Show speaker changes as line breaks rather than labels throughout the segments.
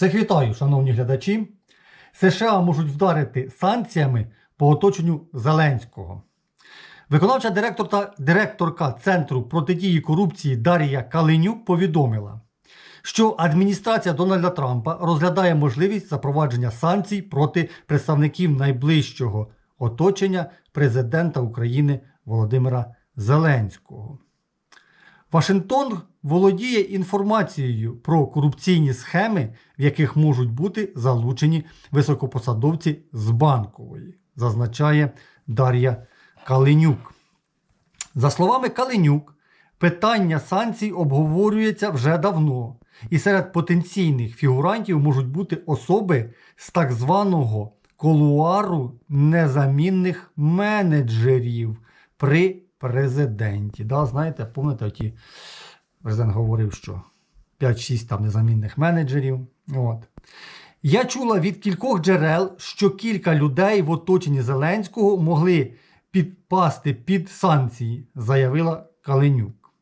Всіх вітаю, шановні глядачі. США можуть вдарити санкціями по оточенню Зеленського. Виконавча директор директорка Центру протидії корупції Дар'я Калинюк повідомила, що адміністрація Дональда Трампа розглядає можливість запровадження санкцій проти представників найближчого оточення президента України Володимира Зеленського. Вашингтон володіє інформацією про корупційні схеми, в яких можуть бути залучені високопосадовці з банкової, зазначає Дар'я Калинюк. За словами Калинюк, питання санкцій обговорюється вже давно, і серед потенційних фігурантів можуть бути особи з так званого колуару незамінних менеджерів при президенті. Да, знаєте, пам'ятаєте, оті президент говорив, що 5-6 там незамінних менеджерів. От. Я чула від кількох джерел, що кілька людей в оточенні Зеленського могли підпасти під санкції, заявила Калинюк.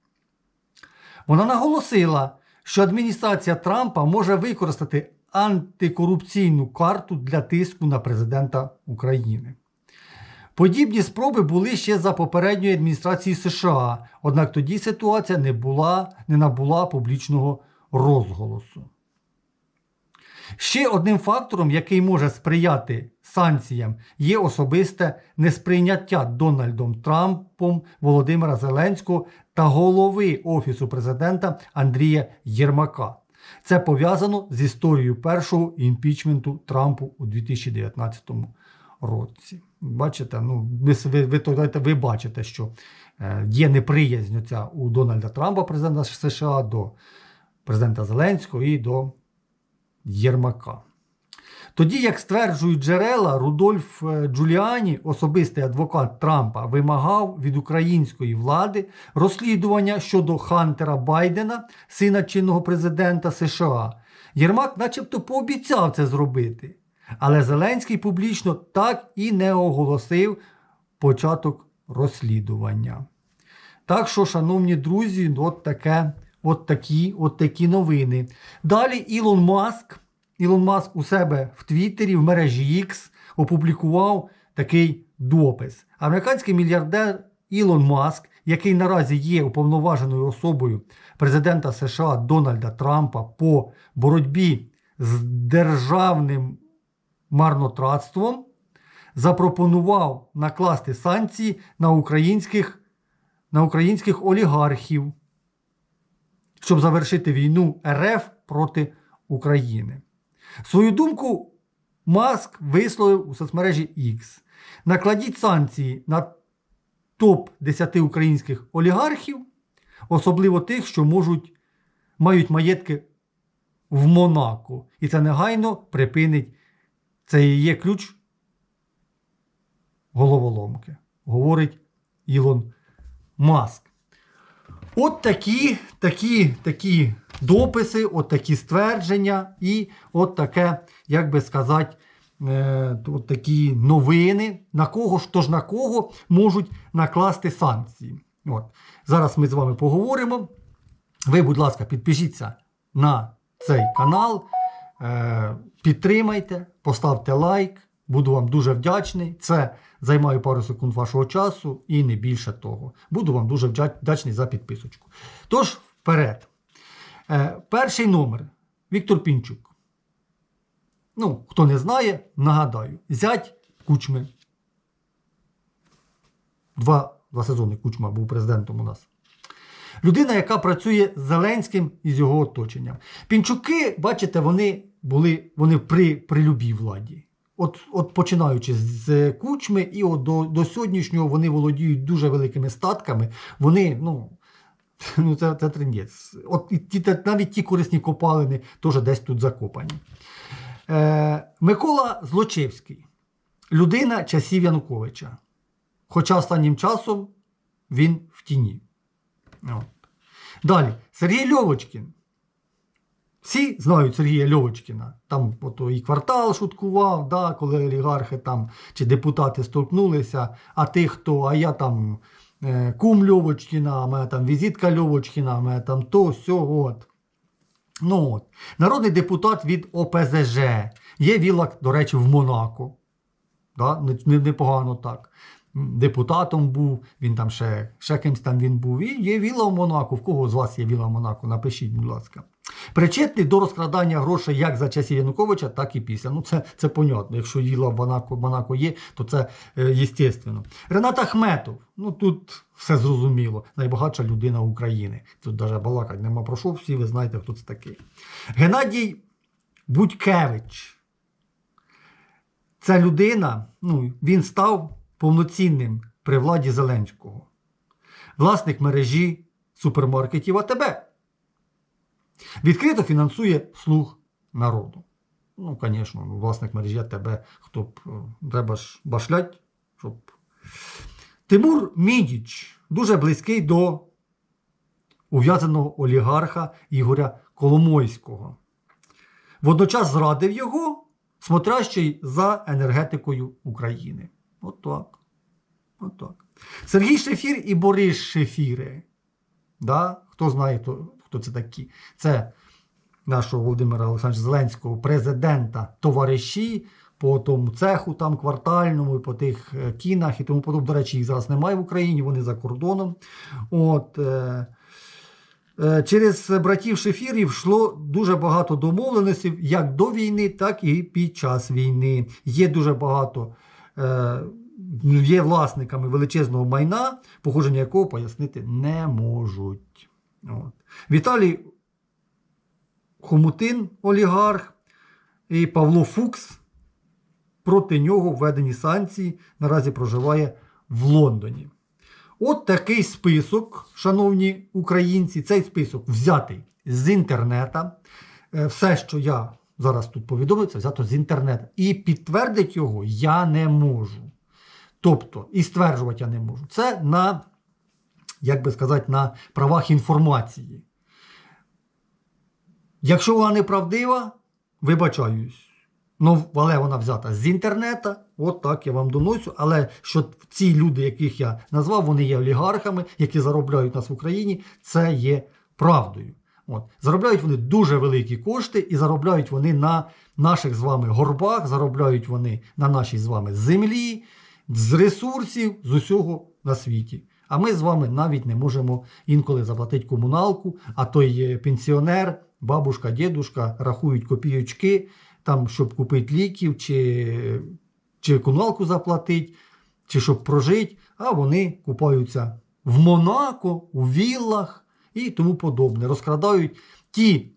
Вона наголосила, що адміністрація Трампа може використати антикорупційну карту для тиску на президента України. Подібні спроби були ще за попередньої адміністрації США, однак тоді ситуація не, була, не набула публічного розголосу. Ще одним фактором, який може сприяти санкціям, є особисте несприйняття Дональдом Трампом Володимира Зеленського та голови Офісу президента Андрія Єрмака. Це пов'язано з історією першого імпічменту Трампу у 2019 році. Бачите, ну ви, ви, ви, бачите, що е, є неприязнь оця у Дональда Трампа, президента США, до президента Зеленського і до Єрмака. Тоді, як стверджують джерела, Рудольф е, Джуліані, особистий адвокат Трампа, вимагав від української влади розслідування щодо Хантера Байдена, сина чинного президента США. Єрмак, начебто, пообіцяв це зробити. Але Зеленський публічно так і не оголосив початок розслідування. Так що, шановні друзі, от, таке, от, такі, от такі новини. Далі Ілон Маск, Ілон Маск у себе в Твіттері, в мережі X опублікував такий допис. Американський мільярдер Ілон Маск, який наразі є уповноваженою особою президента США Дональда Трампа по боротьбі з державним марнотратством, запропонував накласти санкції на українських, на українських олігархів, щоб завершити війну РФ проти України. Свою думку Маск висловив у соцмережі X. Накладіть санкції на топ-10 українських олігархів, особливо тих, що можуть, мають маєтки в Монако. І це негайно припинить це і є ключ головоломки, говорить Ілон Маск. От такі такі, такі дописи, от такі ствердження, і от таке, як би сказати, е, от такі новини, на кого ж то ж на кого можуть накласти санкції. От. Зараз ми з вами поговоримо. Ви, будь ласка, підпишіться на цей канал. Е, Підтримайте, поставте лайк, буду вам дуже вдячний. Це займає пару секунд вашого часу і не більше того. Буду вам дуже вдячний за підписочку. Тож, вперед. Е, Перший номер Віктор Пінчук. Ну, хто не знає, нагадаю, зять кучми. Два, два сезони кучма був президентом у нас. Людина, яка працює з Зеленським і з його оточенням. Пінчуки, бачите, вони були вони при, при любій владі. От от починаючи з кучми і от до до сьогоднішнього вони володіють дуже великими статками. Вони, ну, ну це це трендець. От ті, навіть ті корисні копалини теж десь тут закопані. Е, Микола Злочевський, людина часів Януковича. Хоча останнім часом він в тіні. От. Далі, Сергій Льовочкін. Всі знають Сергія Льовочкіна. Там ото і квартал шуткував, да, коли олігархи там чи депутати столкнулися, а тих, хто, а я там е, кум Льовочкіна, а мене там візитка Льовочкіна, а мене там то, сьо, от. Ну от, народний депутат від ОПЗЖ. Є вілак, до речі, в Монако. Да? не- не- Непогано так. Депутатом був, він там ще, ще кимсь там він був. І є віла в Монако. В кого з вас є віла в Монако? Напишіть, будь ласка. Причетний до розкрадання грошей як за часів Януковича, так і після. Ну, це, це понятно. Якщо віла в Монако, Монако є, то це е, єстественно. Ренат Ахметов. Ну тут все зрозуміло. Найбагатша людина України. Тут навіть балакати нема про що, всі ви знаєте, хто це такий. Геннадій Будькевич. Ця людина, ну, він став повноцінним при владі Зеленського. Власник мережі супермаркетів АТБ. Відкрито фінансує слуг народу. Ну, звісно, власник мережі АТБ, хто б е, треба ж башлять, щоб. Тимур Мідіч дуже близький до ув'язаного олігарха Ігоря Коломойського. Водночас зрадив його, смотрящий за енергетикою України. От. От. Сергій Шефір і Борис Шефіри. Да? Хто знає, хто, хто це такі? Це нашого Володимира Олександровича Зеленського, президента, товариші по тому цеху, там квартальному, і по тих е, кінах і тому подобне. До речі, їх зараз немає в Україні, вони за кордоном. От, е, Е, Через братів Шефірів йшло дуже багато домовленостей як до війни, так і під час війни. Є дуже багато е, є власниками величезного майна, походження якого пояснити не можуть. От. Віталій Хомутин, олігарх, і Павло Фукс. Проти нього введені санкції. Наразі проживає в Лондоні. От такий список, шановні українці, цей список взятий з інтернета. Е, Все, що я зараз тут повідомлю, це взято з інтернету. І підтвердити його я не можу. Тобто, і стверджувати я не можу. Це на, як би сказати, на правах інформації. Якщо вона неправдива, вибачаюсь. Ну, але вона взята з інтернету, от так я вам доносю. Але що ці люди, яких я назвав, вони є олігархами, які заробляють нас в Україні, це є правдою. От. Заробляють вони дуже великі кошти і заробляють вони на наших з вами горбах, заробляють вони на нашій з вами землі, з ресурсів, з усього на світі. А ми з вами навіть не можемо інколи заплатити комуналку, а той е, пенсіонер, бабушка, дідушка рахують копійочки, там, щоб купити ліків, чи, чи комуналку заплатити, чи щоб прожити, а вони купаються в Монако, у віллах і тому подобне. Розкрадають ті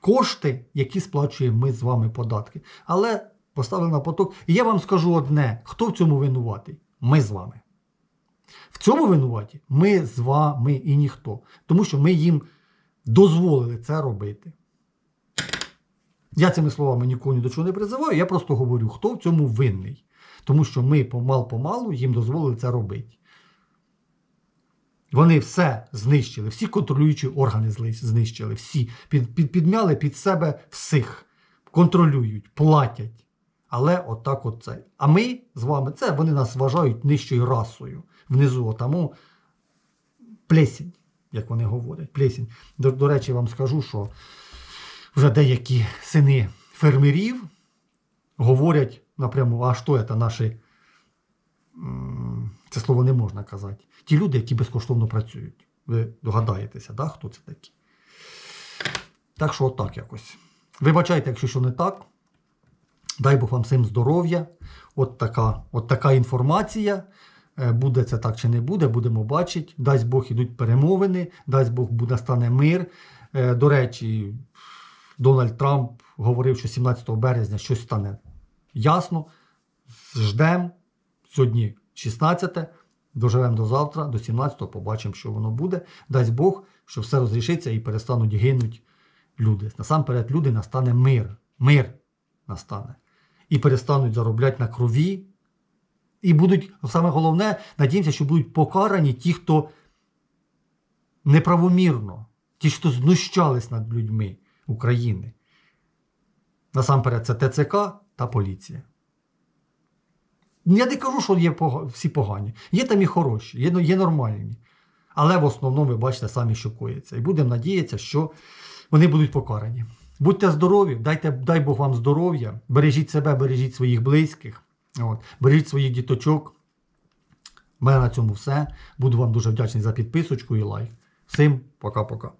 кошти, які сплачуємо ми з вами податки. Але поставили на поток. І я вам скажу одне: хто в цьому винуватий? Ми з вами. В цьому винуваті ми з вами і ніхто. Тому що ми їм дозволили це робити. Я цими словами нікого ні до чого не призиваю, я просто говорю, хто в цьому винний. Тому що ми помал-помалу їм дозволили це робити. Вони все знищили, всі контролюючі органи знищили, всі під, під, підмяли під себе всіх, контролюють, платять. Але отак от це. А ми з вами, це вони нас вважають нижчою расою. Внизу, отаму плесінь, як вони говорять. Плесінь. До, до речі, вам скажу, що вже деякі сини фермерів говорять напряму, а що це наші. Це слово не можна казати. Ті люди, які безкоштовно працюють. Ви догадаєтеся, да, хто це такі? Так що отак якось. Вибачайте, якщо що не так. Дай Бог вам всім здоров'я. От така, от така інформація. Е, Буде це так чи не буде, будемо бачити. Дасть Бог ідуть перемовини, дасть Бог буде стане мир. Е, До речі, Дональд Трамп говорив, що 17 березня щось стане ясно. Ждемо. Сьогодні 16, доживемо до завтра, до 17, побачимо, що воно буде. Дасть Бог, що все розрішиться і перестануть гинуть люди. Насамперед, люди настане мир. Мир настане. І перестануть заробляти на крові. І будуть, саме головне, надіємося, що будуть покарані ті, хто неправомірно, ті, хто знущались над людьми України. Насамперед, це ТЦК та поліція. Я не кажу, що є всі погані. Є там і хороші, є, є нормальні. Але в основному ви бачите самі, що коїться. І будемо надіятися, що вони будуть покарані. Будьте здорові, дайте, дай Бог вам здоров'я, бережіть себе, бережіть своїх близьких, от, бережіть своїх діточок. У мене на цьому все. Буду вам дуже вдячний за підписочку і лайк. Всім пока-пока.